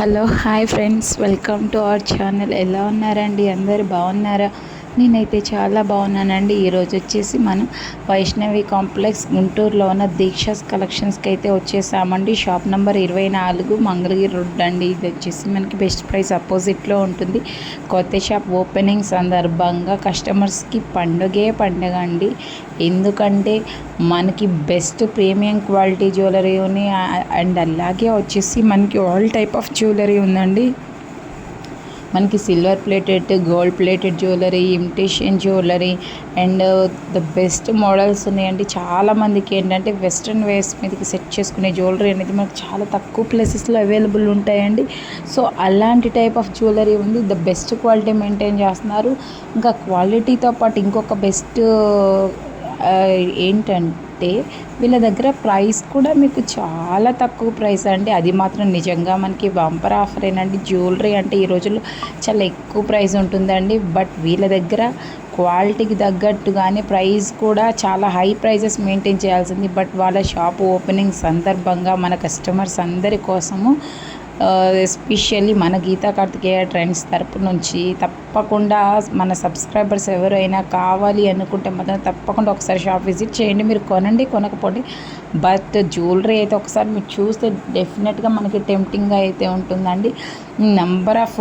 Hello hi friends. Welcome to our channel. ఎలా ఉన్నారండి? అందరు బాగున్నారా? నేనైతే చాలా బాగున్నానండి. ఈరోజు వచ్చేసి మనం వైష్ణవి కాంప్లెక్స్ గుంటూరులో ఉన్న దీక్షాస్ కలెక్షన్స్కి అయితే వచ్చేసామండి. షాప్ నెంబర్ ఇరవై నాలుగు మంగళగిరి రోడ్ అండి. ఇది వచ్చేసి మనకి బెస్ట్ ప్రైస్ అపోజిట్లో ఉంటుంది. కొత్త షాప్ ఓపెనింగ్ సందర్భంగా కస్టమర్స్కి పండుగే పండుగ అండి. ఎందుకంటే మనకి best premium quality jewellery and అలాగే వచ్చేసి మనకి ఆల్ టైప్ ఆఫ్ జ్యువెలరీ ఉందండి. మనకి silver plated gold plated jewellery imitation jewellery and the best models ఉన్నాయండి. చాలా మందికి ఏంటంటే వెస్ట్రన్ వేస్ మీదకి సెట్ చేసుకునే జ్యువెలరీ అనేది మనకు చాలా తక్కువ ప్లేసెస్లో అవైలబుల్ ఉంటాయండి. సో అలాంటి టైప్ ఆఫ్ జ్యువెలరీ ఉంది. ద బెస్ట్ క్వాలిటీ మెయింటైన్ చేస్తున్నారు. ఇంకా క్వాలిటీతో పాటు ఇంకొక బెస్ట్ uh, uh, ఏంటంటే వీళ్ళ దగ్గర ప్రైస్ కూడా మీకు చాలా తక్కువ ప్రైస్ అండి. అది మాత్రం నిజంగా మనకి బంపర్ ఆఫర్ ఏనండి. జ్యువెలరీ అంటే ఈ రోజుల్లో చాలా ఎక్కువ ప్రైస్ ఉంటుందండి. బట్ వీళ్ళ దగ్గర క్వాలిటీకి తగ్గట్టుగానే ప్రైస్ కూడా చాలా హై ప్రైజెస్ మెయింటైన్ చేయాల్సింది. బట్ వాళ్ళ షాప్ ఓపెనింగ్ సందర్భంగా మన కస్టమర్స్ అందరి కోసము ఎస్పెషల్లీ మన గీతా కార్తికేయ ట్రెండ్స్ తరపు నుంచి తప్పకుండా మన సబ్స్క్రైబర్స్ ఎవరైనా కావాలి అనుకుంటే మాత్రం తప్పకుండా ఒకసారి షాప్ విజిట్ చేయండి. మీరు కొనండి కొనకపోండి. బట్ జ్యువెలరీ అయితే ఒకసారి మీరు చూస్తే డెఫినెట్గా మనకి టెంప్టింగ్గా అయితే ఉంటుందండి. నెంబర్ ఆఫ్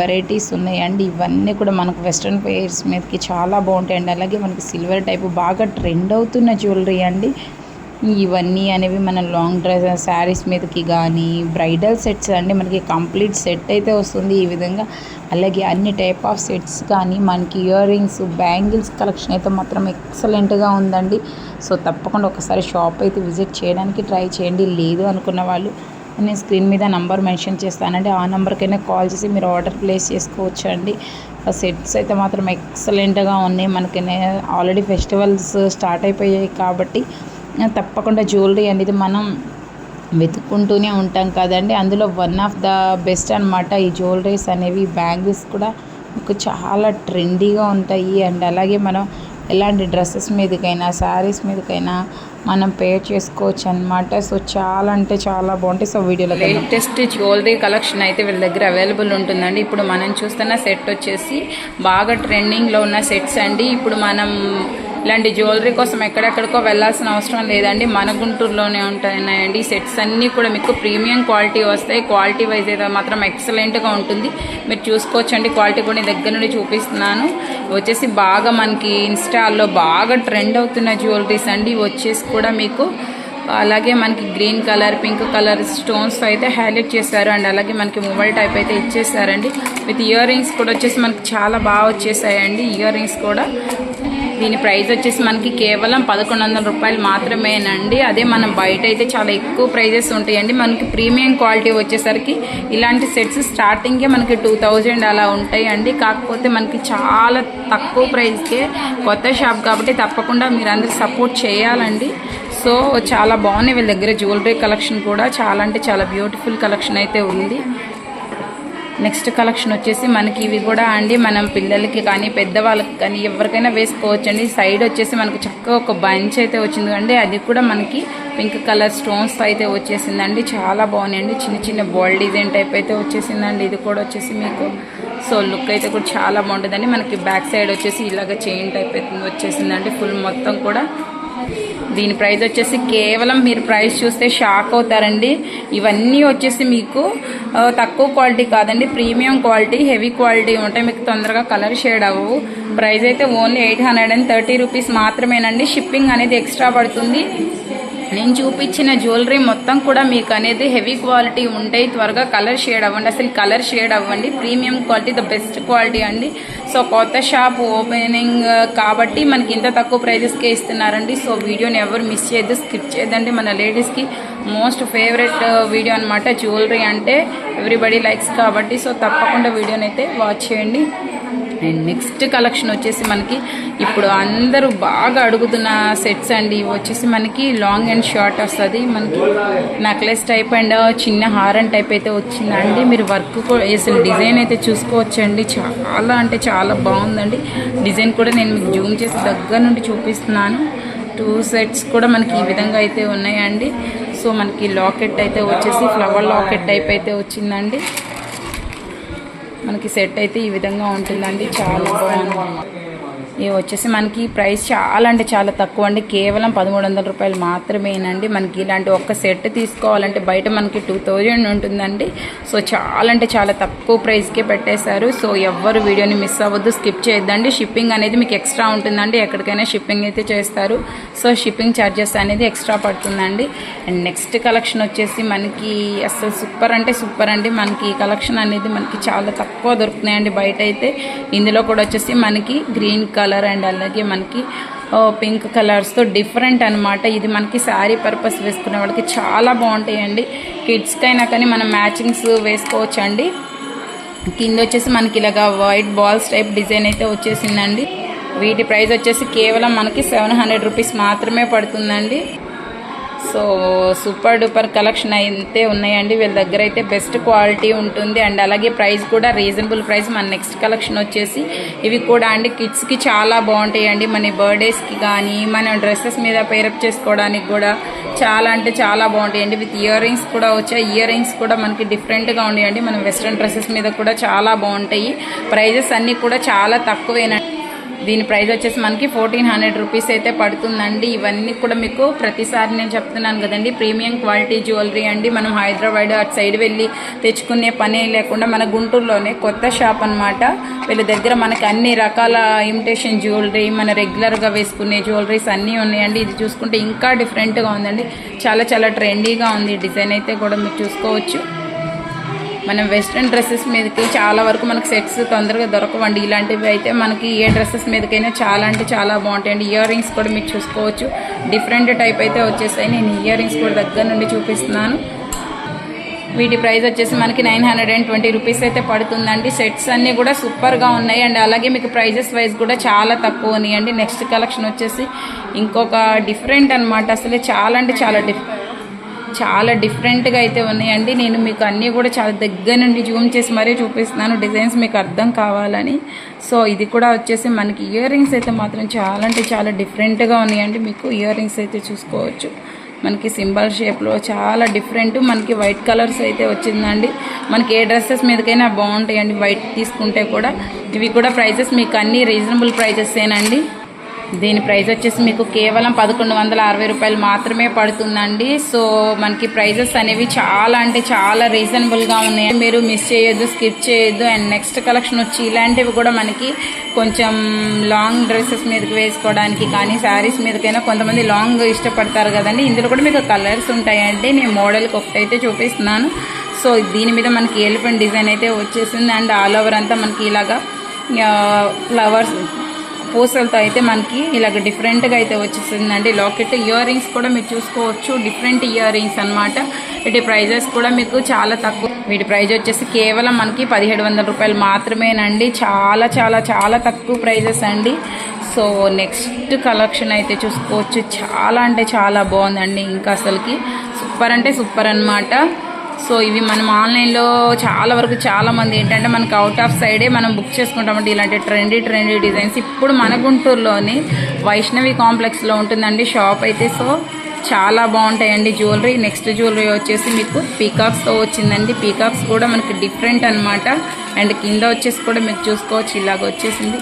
వెరైటీస్ ఉన్నాయండి. ఇవన్నీ కూడా మనకు వెస్ట్రన్ పేర్స్ మీదకి చాలా బాగుంటాయండి. అలాగే మనకి సిల్వర్ టైప్ బాగా ట్రెండ్ అవుతున్న జ్యువెలరీ అండి. ఇవన్నీ అనేవి మన లాంగ్ డ్రెస్ శారీస్ మీదకి కానీ బ్రైడల్ సెట్స్ అండి మనకి కంప్లీట్ సెట్ అయితే వస్తుంది ఈ విధంగా. అలాగే అన్ని టైప్ ఆఫ్ సెట్స్ కానీ మనకి ఇయర్ రింగ్స్ బ్యాంగిల్స్ కలెక్షన్ అయితే మాత్రం ఎక్సలెంట్గా ఉందండి. సో తప్పకుండా ఒకసారి షాప్ అయితే విజిట్ చేయడానికి ట్రై చేయండి. లేదు అనుకున్న వాళ్ళు నేను స్క్రీన్ మీద నంబర్ మెన్షన్ చేస్తానండి. ఆ నెంబర్కైనా కాల్ చేసి మీరు ఆర్డర్ ప్లేస్ చేసుకోవచ్చు అండి ఆ సెట్స్ అయితే మాత్రం ఎక్సలెంట్గా ఉన్నాయి. మనకి ఆల్రెడీ ఫెస్టివల్స్ స్టార్ట్ అయిపోయాయి కాబట్టి తప్పకుండా జ్యువెలరీ అనేది మనం వెతుక్కుంటూనే ఉంటాం కదండి. అందులో వన్ ఆఫ్ ద బెస్ట్ అనమాట ఈ జ్యువెలరీస్ అనేవి. బ్యాంగిల్స్ కూడా మీకు చాలా ట్రెండీగా ఉంటాయి అండ్ అలాగే మనం ఎలాంటి డ్రెస్సెస్ మీదకైనా శారీస్ మీదకైనా మనం పేర్ చేసుకోవచ్చు అనమాట సో చాలా అంటే చాలా బాగుంటాయి. సో వీడియోలో లేటెస్ట్ జ్యువెలరీ కలెక్షన్ అయితే వీళ్ళ దగ్గర అవైలబుల్ ఉంటుందండి. ఇప్పుడు మనం చూస్తున్న సెట్ వచ్చేసి బాగా ట్రెండింగ్లో ఉన్న సెట్స్ అండి. ఇప్పుడు మనం ఇలాంటి జ్యువెలరీ కోసం ఎక్కడెక్కడికో వెళ్ళాల్సిన అవసరం లేదండి. మన గుంటూరులోనే ఉంటాయండి సెట్స్ అన్నీ కూడా మీకు ప్రీమియం క్వాలిటీ వస్తాయి. క్వాలిటీ వైజ్ అయితే మాత్రం ఎక్సలెంట్గా ఉంటుంది. మీరు చూసుకోవచ్చండి. క్వాలిటీ కూడా దగ్గర నుండి చూపిస్తున్నాను. వచ్చేసి బాగా మనకి ఇన్స్టాల్లో బాగా ట్రెండ్ అవుతున్న జ్యువెలరీస్ అండి. వచ్చేసి కూడా మీకు అలాగే మనకి green colour pink colour stones అయితే హైలైట్ చేశారు. అండ్ అలాగే మనకి మొబైల్ టైప్ అయితే ఇచ్చేసారండి విత్ ఇయర్ రింగ్స్ కూడా వచ్చేసి మనకి చాలా బాగా వచ్చేసాయండి. ఇయర్ రింగ్స్ కూడా దీని ప్రైస్ వచ్చేసి మనకి కేవలం పదకొండు వందల రూపాయలు మాత్రమేనండి. అదే మనం బయట అయితే చాలా ఎక్కువ ప్రైజెస్ ఉంటాయండి. మనకి ప్రీమియం క్వాలిటీ వచ్చేసరికి ఇలాంటి సెట్స్ స్టార్టింగే మనకి టూ థౌజండ్ అలా ఉంటాయండి. కాకపోతే మనకి చాలా తక్కువ ప్రైస్కే కొత్త షాప్ కాబట్టి తప్పకుండా మీరు అందరు సపోర్ట్ చేయాలండి. సో చాలా బాగున్నాయి వీళ్ళ దగ్గర జ్యువెలరీ కలెక్షన్ కూడా. చాలా అంటే చాలా బ్యూటిఫుల్ కలెక్షన్ అయితే ఉంది. నెక్స్ట్ కలెక్షన్ వచ్చేసి మనకి ఇవి కూడా అండి. మనం పిల్లలకి కానీ పెద్దవాళ్ళకి కానీ ఎవరికైనా వేసుకోవచ్చు అండి సైడ్ వచ్చేసి మనకు చక్కగా ఒక బంచ్ అయితే వచ్చింది అండి అది కూడా మనకి పింక్ కలర్ స్టోన్స్ అయితే వచ్చేసిందండి. చాలా బాగున్నాయండి. చిన్న చిన్న బాల్ డిజైన్ టైప్ అయితే వచ్చేసిందండి. ఇది కూడా వచ్చేసి మీకు. సో లుక్ అయితే కూడా చాలా బాగుంటుందండి. మనకి బ్యాక్ సైడ్ వచ్చేసి ఇలాగ చైన్ టైప్ అయితే వచ్చేసిందండి. ఫుల్ మొత్తం కూడా దీని ప్రైస్ వచ్చేసి కేవలం మీరు ప్రైస్ చూస్తే షాక్ అవుతారండి. ఇవన్నీ వచ్చేసి మీకు తక్కువ క్వాలిటీ కాదండి. ప్రీమియం క్వాలిటీ హెవీ క్వాలిటీ ఉంటాయి. మీకు తొందరగా కలర్ షేడ్ అవ్వవు ప్రైస్ అయితే only eight hundred and thirty rupees మాత్రమేనండి. షిప్పింగ్ అనేది ఎక్స్ట్రా పడుతుంది. నేను చూపించిన జ్యువెలరీ మొత్తం కూడా మీకు అనేది హెవీ క్వాలిటీ ఉంటాయి. త్వరగా కలర్ షేడ్ అవ్వండి. అసలు కలర్ షేడ్ అవ్వండి. Premium quality the best quality అండి. సో కొత్త షాప్ ఓపెనింగ్ కాబట్టి మనకి ఇంత తక్కువ ప్రైజెస్కే ఇస్తున్నారండి. సో వీడియోని ఎవరు మిస్ చేయొద్దు. స్కిప్ చేయదండి మన లేడీస్కి మోస్ట్ ఫేవరెట్ వీడియో అనమాట జ్యువెలరీ అంటే ఎవ్రీబడి లైక్స్ కాబట్టి. సో తప్పకుండా వీడియోని అయితే వాచ్ చేయండి. అండ్ నెక్స్ట్ కలెక్షన్ వచ్చేసి మనకి ఇప్పుడు అందరూ బాగా అడుగుతున్న సెట్స్ అండి. ఇవి వచ్చేసి మనకి లాంగ్ అండ్ షార్ట్ వస్తుంది. మనకి నెక్లెస్ టైప్ అండ్ చిన్న హారన్ టైప్ అయితే వచ్చిందండి. మీరు వర్క్ కూడా అసలు డిజైన్ అయితే చూసుకోవచ్చండి. చాలా అంటే చాలా బాగుందండి. డిజైన్ కూడా నేను మీకు జూమ్ చేసి దగ్గర నుండి చూపిస్తున్నాను. టూ సెట్స్ కూడా మనకి ఈ విధంగా అయితే ఉన్నాయండి. సో మనకి లాకెట్ అయితే వచ్చేసి ఫ్లవర్ లాకెట్ టైప్ అయితే వచ్చిందండి. మనకి సెట్ అయితే ఈ విధంగా ఉంటుందండి. చాలా బాగుంది. ఇవి వచ్చేసి మనకి ప్రైస్ చాలా అంటే చాలా తక్కువ అండి. కేవలం పదమూడు వందల రూపాయలు మాత్రమేనండి. మనకి ఇలాంటి ఒక్క సెట్ తీసుకోవాలంటే బయట మనకి టూ థౌజండ్ ఉంటుందండి. సో చాలా అంటే చాలా తక్కువ ప్రైస్కే పెట్టేశారు. సో ఎవ్వరు వీడియోని మిస్ అవ్వద్దు స్కిప్ చేయొద్దండి. షిప్పింగ్ అనేది మీకు ఎక్స్ట్రా ఉంటుందండి. ఎక్కడికైనా షిప్పింగ్ అయితే చేస్తారు. సో షిప్పింగ్ ఛార్జెస్ అనేది ఎక్స్ట్రా పడుతుందండి. అండ్ నెక్స్ట్ కలెక్షన్ వచ్చేసి మనకి అసలు సూపర్ అంటే సూపర్ అండి. మనకి ఈ కలెక్షన్ అనేది మనకి చాలా తక్కువ దొరుకుతున్నాయండి బయట అయితే. ఇందులో కూడా వచ్చేసి మనకి గ్రీన్ కలర్ కలర్ అండ్ అలాగే మనకి పింక్ కలర్స్తో డిఫరెంట్ అనమాట ఇది మనకి శారీ పర్పస్ వేసుకునే వాళ్ళకి చాలా బాగుంటాయండి. కిడ్స్కైనా కానీ మనం మ్యాచింగ్స్ వేసుకోవచ్చు అండి కింద వచ్చేసి మనకి ఇలాగా వైట్ బాల్స్ టైప్ డిజైన్ అయితే వచ్చేసిందండి. వీటి ప్రైస్ వచ్చేసి కేవలం మనకి సెవెన్ హండ్రెడ్ రూపీస్ మాత్రమే పడుతుందండి. సో సూపర్ డూపర్ కలెక్షన్ అయితే ఉన్నాయండి. వీళ్ళ దగ్గర అయితే బెస్ట్ క్వాలిటీ ఉంటుంది. అండ్ అలాగే ప్రైస్ కూడా రీజనబుల్ ప్రైస్. మన నెక్స్ట్ కలెక్షన్ వచ్చేసి ఇవి కూడా అండి. కిడ్స్కి చాలా బాగుంటాయండి. మన బర్త్డేస్కి కానీ మన డ్రెస్సెస్ మీద పేరప్ చేసుకోవడానికి కూడా చాలా అంటే చాలా బాగుంటాయండి. విత్ ఇయర్ రింగ్స్ కూడా వచ్చాయి. ఇయర్ రింగ్స్ కూడా మనకి డిఫరెంట్గా ఉన్నాయండి. మన వెస్ట్రన్ డ్రెస్సెస్ మీద కూడా చాలా బాగుంటాయి. ప్రైజెస్ అన్నీ కూడా చాలా తక్కువేనండి. దీని ప్రైస్ వచ్చేసి మనకి ఫోర్టీన్ హండ్రెడ్ రూపీస్ అయితే పడుతుందండి. ఇవన్నీ కూడా మీకు ప్రతిసారి నేను చెప్తున్నాను కదండి. ప్రీమియం క్వాలిటీ జ్యువెలరీ అండి. మనం హైదరాబాద్ అటు సైడ్ వెళ్ళి తెచ్చుకునే పనే లేకుండా మన గుంటూరులోనే కొత్త షాప్ అనమాట వీళ్ళ దగ్గర మనకి అన్ని రకాల ఇమిటేషన్ జ్యువెలరీ మన రెగ్యులర్గా వేసుకునే జ్యువెలరీస్ అన్నీ ఉన్నాయండి. ఇది చూసుకుంటే ఇంకా డిఫరెంట్గా ఉందండి. చాలా చాలా ట్రెండీగా ఉంది. డిజైన్ అయితే కూడా మీరు చూసుకోవచ్చు. మనం వెస్ట్రన్ డ్రెస్సెస్ మీదకి చాలా వరకు మనకి సెట్స్ తొందరగా దొరకవండి. ఇలాంటివి అయితే మనకి ఏ డ్రెస్సెస్ మీదకైనా చాలా అంటే చాలా బాగుంటాయండి ఇయర్ రింగ్స్ కూడా మీరు చూసుకోవచ్చు. డిఫరెంట్ టైప్ అయితే వచ్చేసాయి. నేను ఇయర్ రింగ్స్ కూడా దగ్గర నుండి చూపిస్తున్నాను. వీటి ప్రైస్ వచ్చేసి మనకి nine hundred and twenty rupees అయితే పడుతుందండి. సెట్స్ అన్నీ కూడా సూపర్గా ఉన్నాయి. అండ్ అలాగే మీకు ప్రైజెస్ వైజ్ కూడా చాలా తక్కువ ఉన్నాయండి. నెక్స్ట్ కలెక్షన్ వచ్చేసి ఇంకొక డిఫరెంట్ అనమాట అసలు చాలా అంటే చాలా డిఫరెంట్ చాలా డిఫరెంట్గా అయితే ఉన్నాయండి. నేను మీకు అన్నీ కూడా చాలా దగ్గర నుండి జూమ్ చేసి మరీ చూపిస్తున్నాను. డిజైన్స్ మీకు అర్థం కావాలని. సో ఇది కూడా వచ్చేసి మనకి ఇయర్ రింగ్స్ అయితే మాత్రం చాలా అంటే చాలా డిఫరెంట్గా ఉన్నాయండి. మీకు ఇయర్ రింగ్స్ అయితే చూసుకోవచ్చు. మనకి సింబల్ షేప్లో చాలా డిఫరెంట్. మనకి వైట్ కలర్స్ అయితే వచ్చిందండి. మనకి ఏ డ్రెస్సెస్ మీదకైనా బాగుంటాయండి. వైట్ తీసుకుంటే కూడా. ఇవి కూడా ప్రైజెస్ మీకు అన్నీ రీజనబుల్ ప్రైజెస్సేనండి. దీని ప్రైస్ వచ్చేసి మీకు కేవలం పదకొండు వందల అరవై రూపాయలు మాత్రమే పడుతుందండి. సో మనకి ప్రైజెస్ అనేవి చాలా అంటే చాలా రీజనబుల్గా ఉన్నాయి. మీరు మిస్ చేయొద్దు స్కిప్ చేయొద్దు. అండ్ నెక్స్ట్ కలెక్షన్ వచ్చి ఇలాంటివి కూడా మనకి కొంచెం లాంగ్ డ్రెస్సెస్ మీదకి వేసుకోవడానికి కానీ శారీస్ మీదకైనా కొంతమంది లాంగ్ ఇష్టపడతారు కదండి. ఇందులో కూడా మీకు కలర్స్ ఉంటాయండి. నేను మోడల్కి ఒకటైతే చూపిస్తున్నాను. సో దీని మీద మనకి ఎలిఫెంట్ డిజైన్ అయితే వచ్చేసింది. అండ్ ఆల్ ఓవర్ అంతా మనకి ఇలాగా ఫ్లవర్స్ పూసలతో అయితే మనకి ఇలాగ డిఫరెంట్గా అయితే వచ్చేసిందండి. లాకెట్ ఇయర్ రింగ్స్ కూడా మీరు చూసుకోవచ్చు. డిఫరెంట్ ఇయర్ రింగ్స్ అనమాట వీటి ప్రైజెస్ కూడా మీకు చాలా తక్కువ. వీటి ప్రైజ్ వచ్చేసి కేవలం మనకి పదిహేడు వందల రూపాయలు మాత్రమేనండి. చాలా చాలా చాలా తక్కువ ప్రైజెస్ అండి. సో నెక్స్ట్ కలెక్షన్ అయితే చూసుకోవచ్చు. చాలా అంటే చాలా బాగుందండి. ఇంకా అసలుకి సూపర్ అంటే సూపర్ అనమాట సో ఇవి మనం ఆన్లైన్లో చాలా వరకు చాలామంది ఏంటంటే మనకి అవుట్ ఆఫ్ సైడే మనం బుక్ చేసుకుంటామంటే ఇలాంటి ట్రెండీ ట్రెండీ డిజైన్స్ ఇప్పుడు మన గుంటూరులోని వైష్ణవి కాంప్లెక్స్లో ఉంటుందండి షాప్ అయితే. సో చాలా బాగుంటాయండి జ్యువెలరీ నెక్స్ట్ జ్యువెలరీ వచ్చేసి మీకు పీకాక్స్తో వచ్చిందండి. పీకాక్స్ కూడా మనకి డిఫరెంట్ అనమాట అండ్ కింద వచ్చేసి కూడా మీకు చూసుకోవచ్చు ఇలాగ వచ్చేసింది.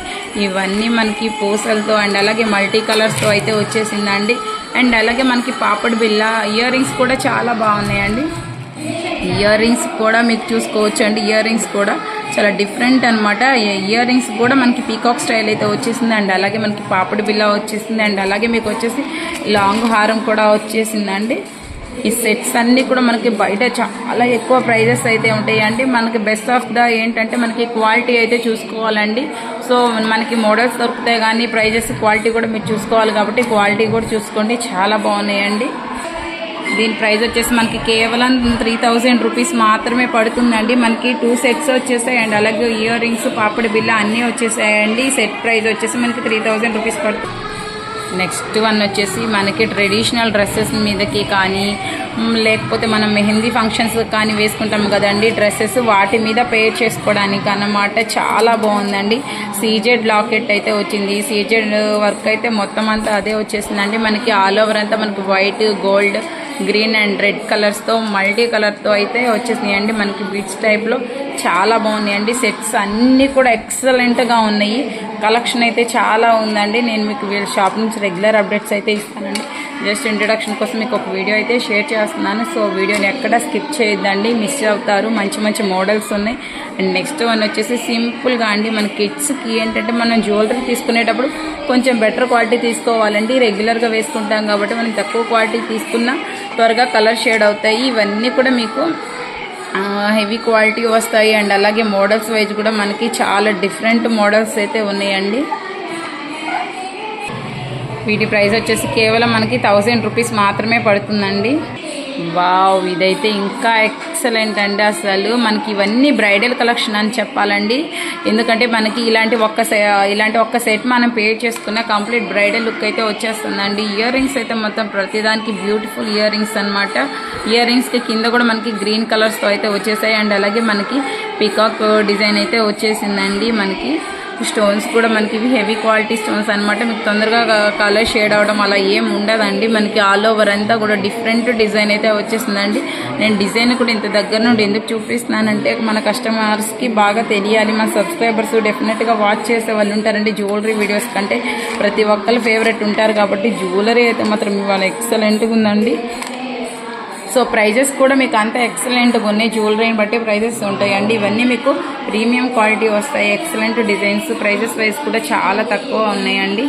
ఇవన్నీ మనకి పూసలతో అండ్ అలాగే మల్టీ కలర్స్తో అయితే వచ్చేసిందండి. అండ్ అలాగే మనకి పాపడ్ బిల్ల ఇయర్ రింగ్స్ కూడా చాలా బాగున్నాయండి. ఇయర్ రింగ్స్ కూడా మీకు చూసుకోవచ్చు అండి. ఇయర్ రింగ్స్ కూడా చాలా డిఫరెంట్ అనమాట ఇయర్ రింగ్స్ కూడా మనకి పీకాక్ స్టైల్ అయితే వచ్చేసింది అండ్. అలాగే మనకి పాపడి బిల్ల వచ్చేసింది అండ్. అలాగే మీకు వచ్చేసి లాంగ్ హారం కూడా వచ్చేసిందండి ఈ సెట్స్ అన్నీ కూడా మనకి బయట చాలా ఎక్కువ ప్రైజెస్ అయితే ఉంటాయండి మనకి బెస్ట్ ఆఫ్ ద ఏంటంటే మనకి క్వాలిటీ అయితే చూసుకోవాలండి. సో మనకి మోడల్స్ దొరుకుతాయి కానీ ప్రైజెస్ క్వాలిటీ కూడా మీరు చూసుకోవాలి కాబట్టి క్వాలిటీ కూడా చూసుకోండి. చాలా బాగున్నాయండి. దీని ప్రైస్ వచ్చేసి మనకి కేవలం త్రీ థౌజండ్ రూపీస్ మాత్రమే పడుతుందండి. మనకి టూ సెట్స్ వచ్చేసాయి అలాగే ఇయర్ రింగ్స్ పాపడి బిల్ల అన్నీ వచ్చేసాయండి. సెట్ ప్రైస్ వచ్చేసి మనకి త్రీ థౌజండ్ రూపీస్ పడుతుంది నెక్స్ట్ వన్ వచ్చేసి మనకి ట్రెడిషనల్ డ్రెస్సెస్ మీదకి కానీ లేకపోతే మనం మెహందీ ఫంక్షన్స్ కానీ వేసుకుంటాం కదండి. డ్రెస్సెస్ వాటి మీద పేర్ చేసుకోవడానికి అన్నమాట చాలా బాగుందండి. సీజెడ్ లాకెట్ అయితే వచ్చింది. సీజెడ్ వర్క్ అయితే మొత్తం అంతా అదే వచ్చేసిందండి. మనకి ఆల్ ఓవర్ అంతా మనకి white gold green and red కలర్స్తో మల్టీ కలర్తో అయితే వచ్చేసినాయండి. మనకి బీట్స్ టైప్లో చాలా బాగున్నాయండి. సెట్స్ అన్నీ కూడా ఎక్సలెంట్గా ఉన్నాయి. కలెక్షన్ అయితే చాలా ఉందండి. నేను మీకు వీళ్ళ షాప్ నుంచి రెగ్యులర్ అప్డేట్స్ అయితే ఇస్తానండి. జస్ట్ ఇంట్రొడక్షన్ కోసం మీకు ఒక వీడియో అయితే షేర్ చేస్తున్నాను. సో వీడియోని ఎక్కడ స్కిప్ చేయొద్దండి. మిస్ అవుతారు. మంచి మంచి మోడల్స్ ఉన్నాయి. అండ్ నెక్స్ట్ వన్ వచ్చేసి సింపుల్గా అండి. మన కిడ్స్కి ఏంటంటే మనం జ్యువెలరీ తీసుకునేటప్పుడు కొంచెం బెటర్ క్వాలిటీ తీసుకోవాలండి. రెగ్యులర్గా వేసుకుంటాం కాబట్టి మనం తక్కువ క్వాలిటీ తీసుకున్నా త్వరగా కలర్ షేడ్ అవుతాయి. ఇవన్నీ కూడా మీకు హెవీ క్వాలిటీ వస్తాయి. అండ్ అలాగే మోడల్స్ వైజ్ కూడా మనకి చాలా డిఫరెంట్ మోడల్స్ అయితే ఉన్నాయండి. వీటి ప్రైస్ వచ్చేసి కేవలం మనకి థౌజండ్ రూపీస్ మాత్రమే పడుతుందండి. వావ్ ఇదైతే ఇంకా ఎక్సలెంట్ అండి అసలు. మనకి ఇవన్నీ బ్రైడల్ కలెక్షన్ అని చెప్పాలండి. ఎందుకంటే మనకి ఇలాంటి ఒక్క ఇలాంటి ఒక్క సెట్ మనం పే చేసుకున్న కంప్లీట్ బ్రైడల్ లుక్ అయితే వచ్చేస్తుందండి. ఇయర్ రింగ్స్ అయితే మొత్తం ప్రతిదానికి బ్యూటిఫుల్ ఇయర్ రింగ్స్ అనమాట ఇయర్ రింగ్స్కి కింద కూడా మనకి గ్రీన్ కలర్స్తో అయితే వచ్చేసాయి. అండ్ అలాగే మనకి పికాక్ డిజైన్ అయితే వచ్చేసిందండి మనకి. స్టోన్స్ కూడా మనకి ఇవి హెవీ క్వాలిటీ స్టోన్స్ అనమాట మీకు తొందరగా కలర్ షేడ్ అవడం అలా ఏం ఉండదండి. మనకి ఆల్ ఓవర్ అంతా కూడా డిఫరెంట్ డిజైన్ అయితే వచ్చేసిందండి. నేను డిజైన్ కూడా ఇంత దగ్గర నుండి ఎందుకు చూపిస్తున్నానంటే మన కస్టమర్స్కి బాగా తెలియాలి. మన సబ్స్క్రైబర్స్ డెఫినెట్గా వాచ్ చేసే వాళ్ళు ఉంటారండి. జ్యువెలరీ వీడియోస్ కంటే ప్రతి ఒక్కరు ఫేవరెట్ ఉంటారు కాబట్టి జ్యువెలరీ అయితే మాత్రం ఇవాళ ఎక్సలెంట్గా ఉందండి. సో ప్రైజెస్ కూడా మీకు అంత ఎక్సలెంట్గా ఉన్నాయి. జ్యువెలరీని బట్టి ప్రైజెస్ ఉంటాయండి ఇవన్నీ మీకు ప్రీమియం క్వాలిటీ వస్తాయి. ఎక్సలెంట్ డిజైన్స్ ప్రైజెస్ వైజ్ కూడా చాలా తక్కువ ఉన్నాయండి.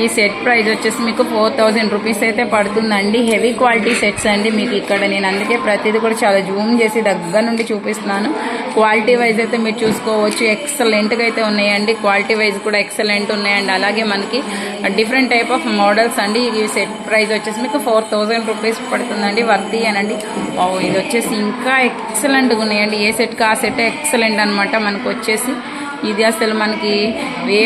ఈ సెట్ ప్రైస్ వచ్చేసి మీకు ఫోర్ థౌజండ్ రూపీస్ అయితే పడుతుందండి. హెవీ క్వాలిటీ సెట్స్ అండి మీకు ఇక్కడ. నేను అందుకే ప్రతిదీ కూడా చాలా జూమ్ చేసి దగ్గర నుండి చూపిస్తున్నాను. క్వాలిటీ వైజ్ అయితే మీరు చూసుకోవచ్చు. ఎక్సలెంట్గా అయితే ఉన్నాయండి. క్వాలిటీ వైజ్ కూడా ఎక్సలెంట్ ఉన్నాయండి. అలాగే మనకి డిఫరెంట్ టైప్ ఆఫ్ మోడల్స్ అండి. ఈ సెట్ ప్రైస్ వచ్చేసి మీకు ఫోర్ థౌజండ్ రూపీస్ పడుతుందండి. వర్తి అనండి. ఓ ఇది వచ్చేసి ఇంకా ఎక్సలెంట్గా ఉన్నాయండి. ఏ సెట్కి ఆ సెట్ ఎక్సలెంట్ అనమాట మనకు వచ్చేసి. ఇది అసలు మనకి వే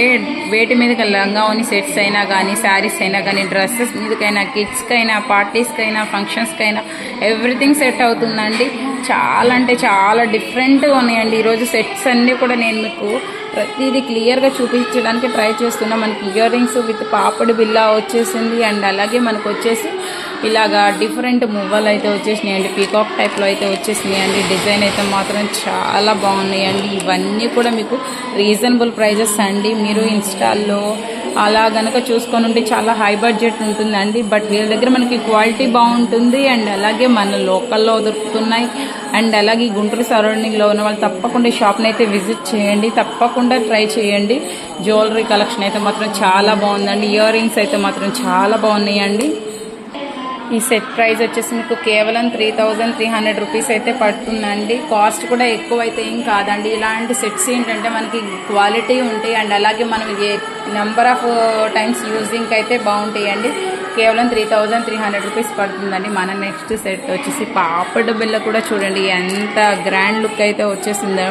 వేటి మీదకి లంగావని సెట్స్ అయినా కానీ శారీస్ అయినా కానీ డ్రెస్సెస్ మీదకైనా కిడ్స్కైనా పార్టీస్కైనా ఫంక్షన్స్కైనా ఎవ్రీథింగ్ సెట్ అవుతుందండి. చాలా అంటే చాలా డిఫరెంట్గా ఉన్నాయండి. ఈరోజు సెట్స్ అన్నీ కూడా నేను మీకు ప్రతిదీ క్లియర్గా చూపించడానికి ట్రై చేస్తున్నాం. మనకి ఇయర్ రింగ్స్ విత్ పాపడి బిల్లా వచ్చేసింది అండ్ అలాగే మనకు వచ్చేసి ఇలాగా డిఫరెంట్ మువ్వలు అయితే వచ్చేసినాయి అండి. పీకాక్ టైప్లో అయితే వచ్చేసినాయండి డిజైన్ అయితే మాత్రం చాలా బాగున్నాయండి ఇవన్నీ కూడా మీకు రీజనబుల్ ప్రైజెస్ అండి. మీరు ఇన్స్టాల్లో అలా గనక చూసుకొని ఉంటే చాలా హై బడ్జెట్ ఉంటుందండి. బట్ వీళ్ళ దగ్గర మనకి క్వాలిటీ బాగుంటుంది అండ్ అలాగే మన లోకల్లో దొరుకుతున్నాయి. అండ్ అలాగే గుంటూరు సరౌండింగ్లో ఉన్న వాళ్ళు తప్పకుండా ఈ షాప్ని అయితే విజిట్ చేయండి. తప్పకుండా ట్రై చేయండి. జ్యువెలరీ కలెక్షన్ అయితే మాత్రం చాలా బాగుందండి. ఇయర్ రింగ్స్ అయితే మాత్రం చాలా బాగున్నాయండి. ఈ సెట్ ప్రైస్ వచ్చేసి మీకు కేవలం three thousand three hundred rupees అయితే పడుతుందండి. కాస్ట్ కూడా ఎక్కువ అయితే ఏం కాదండి. ఇలాంటి సెట్స్ ఏంటంటే మనకి క్వాలిటీ ఉంటాయి అండ్ అలాగే మనం a number of times using అయితే బాగుంటాయండి. కేవలం three thousand three hundred rupees పడుతుందండి. మన నెక్స్ట్ సెట్ వచ్చేసి పాపడ్ బిల్ల కూడా చూడండి ఎంత గ్రాండ్ లుక్ అయితే వచ్చేసిందో.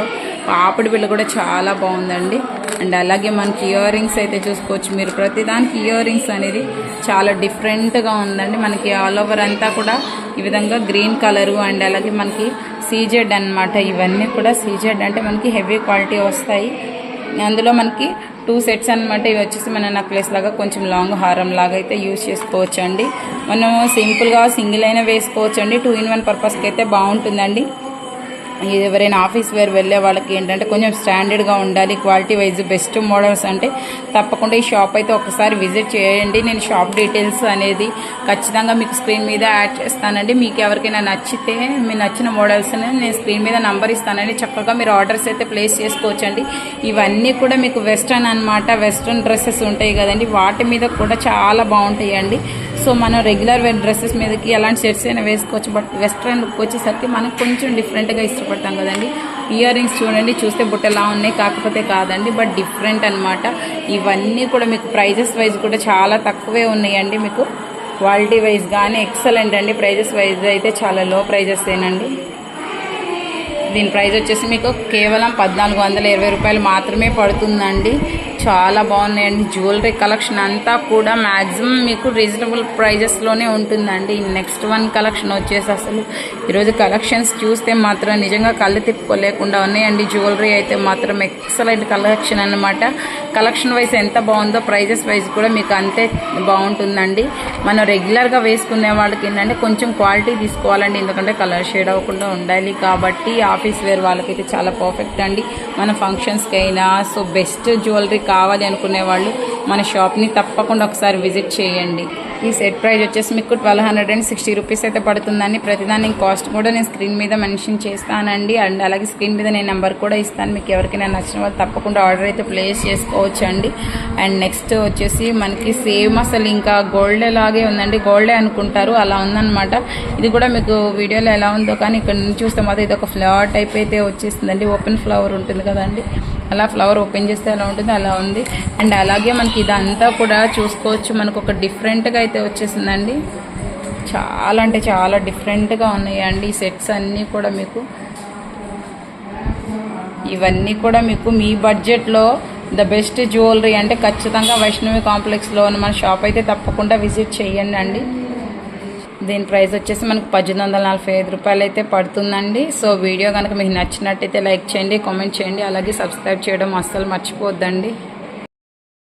పాపడి బిల్ల కూడా చాలా బాగుందండి. అండ్ అలాగే మనకి ఇయర్ రింగ్స్ అయితే చూసుకోవచ్చు. మీరు ప్రతిదానికి ఇయర్ రింగ్స్ అనేది చాలా డిఫరెంట్గా ఉందండి. మనకి ఆల్ ఓవర్ అంతా కూడా ఈ విధంగా గ్రీన్ కలరు అండ్ అలాగే మనకి సీజెడ్ అన్నమాట. ఇవన్నీ కూడా సీజెడ్ అంటే మనకి హెవీ క్వాలిటీ వస్తాయి. అందులో మనకి టూ సెట్స్ అనమాట ఇవి వచ్చేసి మన నెక్లెస్ లాగా కొంచెం లాంగ్ హారం లాగా అయితే యూజ్ చేసుకోవచ్చు అండి మనం సింపుల్గా సింగిల్ అయినా వేసుకోవచ్చు అండి టూ ఇన్ వన్ పర్పస్కి అయితే బాగుంటుందండి. ఎవరైనా ఆఫీస్ వేర్ వెళ్ళే వాళ్ళకి ఏంటంటే కొంచెం స్టాండర్డ్గా ఉండాలి క్వాలిటీ వైజ్ బెస్ట్ మోడల్స్ అంటే తప్పకుండా ఈ షాప్ అయితే ఒకసారి విజిట్ చేయండి. నేను షాప్ డీటెయిల్స్ అనేది ఖచ్చితంగా మీకు స్క్రీన్ మీద యాడ్ చేస్తానండి. మీకు ఎవరికైనా నచ్చితే మీ నచ్చిన మోడల్స్ని నేను స్క్రీన్ మీద నంబర్ ఇస్తానండి. చక్కగా మీరు ఆర్డర్స్ అయితే ప్లేస్ చేసుకోవచ్చండి. ఇవన్నీ కూడా మీకు వెస్ట్రన్ అనమాట వెస్ట్రన్ డ్రెస్సెస్ ఉంటాయి కదండి. వాటి మీద కూడా చాలా బాగుంటాయండి. సో మనం రెగ్యులర్ వేర్ డ్రెస్సెస్ మీదకి ఎలాంటి సెట్స్ అయినా వేసుకోవచ్చు. బట్ వెస్ట్రన్ లుక్ వచ్చేసరికి మనం కొంచెం డిఫరెంట్గా ఇష్టపడతాం. కదండి. ఇయర్ రింగ్స్ చూడండి చూస్తే బుట్టలా ఉన్నాయి కాకపోతే కాదండి బట్ డిఫరెంట్ అనమాట ఇవన్నీ కూడా మీకు ప్రైజెస్ వైజ్ కూడా చాలా తక్కువే ఉన్నాయండి మీకు. క్వాలిటీ వైజ్ కానీ ఎక్సలెంట్ అండి. ప్రైజెస్ వైజ్ అయితే చాలా లో ప్రైజెస్ ఏనండి. దీని ప్రైస్ వచ్చేసి మీకు కేవలం పద్నాలుగు వందల ఇరవై రూపాయలు మాత్రమే పడుతుందండి. చాలా బాగున్నాయండి. జ్యువెలరీ కలెక్షన్ అంతా కూడా మ్యాక్సిమం మీకు రీజనబుల్ ప్రైజెస్లోనే ఉంటుందండి. నెక్స్ట్ వన్ కలెక్షన్ వచ్చేసి అసలు ఈరోజు కలెక్షన్స్ చూస్తే మాత్రం నిజంగా కళ్ళు తిప్పుకోలేకుండా ఉన్నాయండి. జ్యువెలరీ అయితే మాత్రం ఎక్సలెంట్ కలెక్షన్ అన్నమాట. కలెక్షన్ వైజ్ ఎంత బాగుందో ప్రైజెస్ వైజ్ కూడా మీకు అంతే బాగుంటుందండి. మనం రెగ్యులర్గా వేసుకునే వాళ్ళకి ఏంటంటే కొంచెం క్వాలిటీ తీసుకోవాలండి. ఎందుకంటే కలర్ షేడ్ అవ్వకుండా ఉండాలి కాబట్టి ఆఫీస్ వేర్ వాళ్ళకైతే చాలా పర్ఫెక్ట్ అండి. మన ఫంక్షన్స్కి అయినా సో బెస్ట్ జ్యువెలరీ కావాలి అనుకునే వాళ్ళు మన షాప్ని తప్పకుండా ఒకసారి విజిట్ చేయండి. ఈ సెట్ ప్రైస్ వచ్చేసి మీకు twelve hundred and sixty rupees అయితే పడుతుందండి. ప్రతిదాని కాస్ట్ కూడా నేను స్క్రీన్ మీద మెన్షన్ చేస్తానండి. అండ్ అలాగే స్క్రీన్ మీద నేను నెంబర్ కూడా ఇస్తాను. మీకు ఎవరికైనా నచ్చిన వాళ్ళు తప్పకుండా ఆర్డర్ అయితే ప్లేస్ చేసుకోవచ్చు అండి అండ్ నెక్స్ట్ వచ్చేసి మనకి సేమ్ అసలు ఇంకా గోల్డ్ లాగే ఉందండి. గోల్డే అనుకుంటారు. అలా ఉందన్నమాట. ఇది కూడా మీకు వీడియోలో ఎలా ఉందో కానీ ఇక్కడ నుంచి చూస్తే మాత్రం ఇది ఒక ఫ్లవర్ టైప్ అయితే వచ్చేసిందండి. ఓపెన్ ఫ్లవర్ ఉంటుంది కదండి. అలా ఫ్లవర్ ఓపెన్ చేస్తే ఎలా ఉంటుంది అలా ఉంది. అండ్ అలాగే మనకి ఇదంతా కూడా చూసుకోవచ్చు. మనకు ఒక డిఫరెంట్గా అయితే వచ్చేసిందండి. చాలా అంటే చాలా డిఫరెంట్గా ఉన్నాయండి ఈ సెట్స్ అన్నీ కూడా మీకు. ఇవన్నీ కూడా మీకు మీ బడ్జెట్లో ద బెస్ట్ జ్యువెలరీ అంటే ఖచ్చితంగా వైష్ణవి కాంప్లెక్స్లో ఉన్న మన షాప్ అయితే తప్పకుండా విజిట్ చేయండి అండి. దీని ప్రైస్ వచ్చేసి మనకు పద్దెనిమిది వందల నలభై ఐదు రూపాయలు అయితే పడుతుందండి. సో వీడియో కనుక మీకు నచ్చినట్టయితే లైక్ చేయండి కామెంట్ చేయండి అలాగే సబ్స్క్రైబ్ చేయడం అస్సలు మర్చిపోద్దండి.